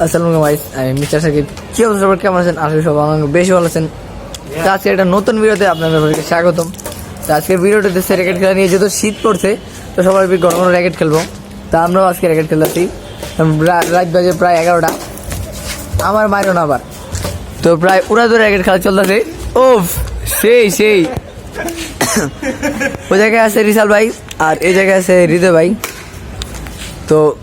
আসসালামু আলাইকুম আমি মিস্টার সাকিব। কি অবস্থা সবার? কেমন আছেন? আসলে সব আমাকে বেশি ভালো আছেন। তো আজকে একটা নতুন ভিডিওতে আপনাদের সবাইকে স্বাগতম। তো আজকের ভিডিওটাতে সে র্যাকেট খেলা নিয়ে যেহেতু শীত পড়ছে, তো সবাই ঘন ঘন র্যাকেট খেলব। তা আমরাও আজকে র্যাকেট খেলতেছি। রা- রাত বাজে প্রায় এগারোটা। আমার মাইরো না আবার। তো প্রায় উড়া ধরে র্যাকেট খেলা চলতেছে। ও সেই সেই। ওই জায়গায় আছে রিসাল ভাই আর এই জায়গায় আছে হৃদয় ভাই। তো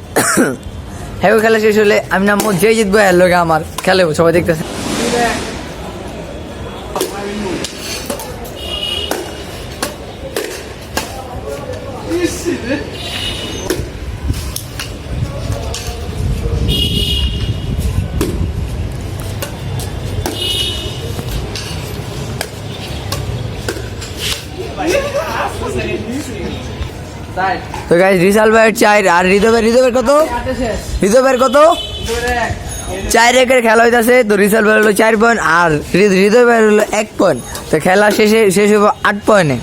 হ্যাঁ খেলা শেষ হলে আমি নাম যে জিতবো এর লোকে আমার খেলে সবাই দেখতেছে তো গাইজ রিসাল ভাইয়ের চার আর হৃদয় ভাইয়ের কত? ভাইয়ের কত? চার একের খেলা হইতাছে তো রিসাল ভাই হলো চার পয়েন্ট আর হৃদ- হৃদয় ভাই হলো এক পয়েন্ট তো খেলা শেষে শেষ হইব আট পয়েন্টে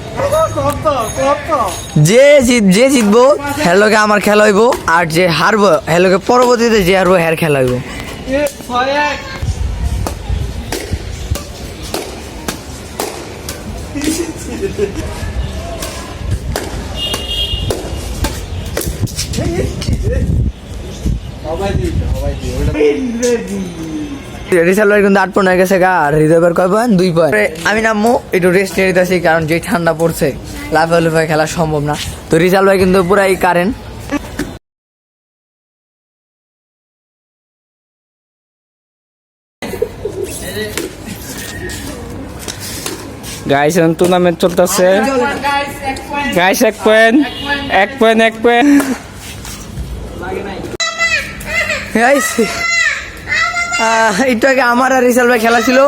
যে জিত যে জিতবো হেলোকে আমার খেলা হইব আর যে হারবো হেলোকে পরবর্তীতে যে হারবো হের খেলা হইব। রিসাল ভাই কিন্তু আট পয়েন্ট হয়ে গেছে গা আর হৃদয় ভাইয়ের কয় পয়েন্ট? দুই পয়েন্ট। আমি নামবো একটু রেস্ট নিয়ে নিতেছি কারণ যে ঠান্ডা পড়ছে লাফে লাফে খেলা সম্ভব না। তো রিসাল ভাই কিন্তু পুরাই কারেন্ট গাইস টুর্নামেন্ট চলতেছে। গাইস এক পয়েন্ট এক পয়েন্ট এক পয়েন্ট একটু আগে আমার আর রিসাল ভাই খেলা ছিল।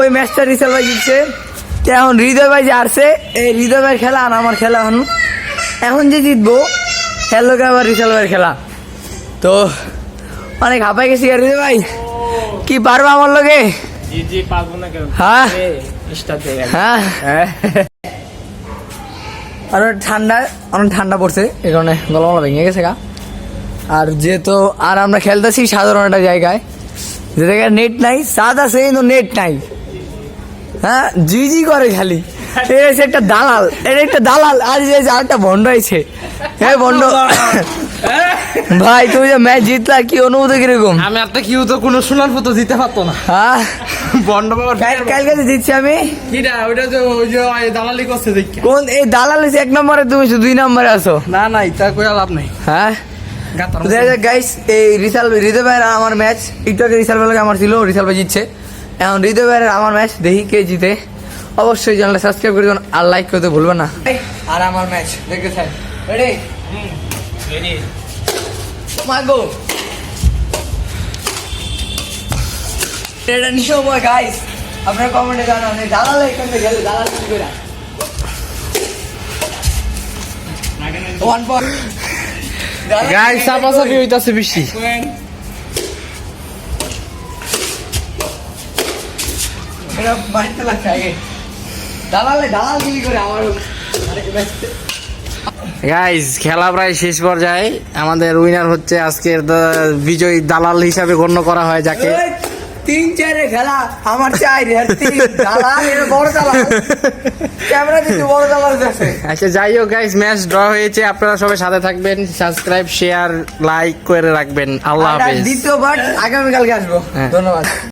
ওই ম্যাচটা রিসাল ভাই জিতছে। এখন হৃদয় ভাই যে আসছে এই হৃদয় ভাইয়ের খেলা আর আমার খেলা এখন। এখন যে জিতবো খেললো আবার রিসাল ভাইয়ের খেলা। তো অনেক হাঁপাই গেছি আর হৃদয় ভাই। কি পারব আমার লোকে হ্যাঁ? হ্যাঁ। আর ঠান্ডা অনেক ঠান্ডা পড়ছে এই কারণে গলামলা ভেঙে গেছে গা। আর যেহেতু আর আমরা খেলতেছি সাধারণ একটা জায়গায়। যে জায়গায় নেট নাই সাদ আছে কিন্তু নেট নাই। হ্যাঁ জি জি করে খালি। হচ্ছে একটা দালাল এটা একটা দালাল আর যে আরেকটা ভন্ড হয়েছে। হ্যাঁ ভন্ড ভাই তুমি যে ম্যাচ জিতলা কি অনুভূতি কীরকম? আমি একটা কিউ তো কোনো সোনার মতো দিতে পারতো না। হ্যাঁ। বন্ড কাল যে জিতছি আমি? কিরা ওইটা যে ওই যে দালালি করছে দেখি। কোন এই দালাল এক নম্বরে তুমি দুই নম্বরে আছো। না না এটা কই লাভ নাই। হ্যাঁ? তো দেখা যাক গাইস এই রিসাল হৃদয় ভাইয়ের আমার ম্যাচ একটু আগে রিসাল ভাইয়ের আমার ছিল রিসাল ভাই জিতছে। এখন হৃদয় ভাইয়ের আমার ম্যাচ দেখি কে জিতে। অবশ্যই চ্যানেলটা সাবস্ক্রাইব করে দেবেন আর লাইক করতে ভুলবেন না। আর আমার ম্যাচ দেখতে চাই। রেডি মাগো এটা নিয়ম গাইস আপনারা কমেন্টে জানান দালাল এখান থেকে গেলে দালাল কি করে? ওয়ান পয়েন্ট গাইস চাপাচাপি হইতাছে বেশি। গাইজ খেলা প্রায় শেষ পর্যায়ে। আমাদের উইনার হচ্ছে আজকের বিজয়ী দালাল হিসাবে গণ্য করা হয় যাকে। তিন চারে খেলা আমার চাই রে তিন। বড় ক্যামেরা বড় আচ্ছা যাই হোক গাইস ম্যাচ ড্র হয়েছে। আপনারা সবাই সাথে থাকবেন সাবস্ক্রাইব শেয়ার লাইক করে রাখবেন। আল্লাহ হাফেজ। দ্বিতীয়বার আগামীকালকে আসব। হ্যাঁ। ধন্যবাদ।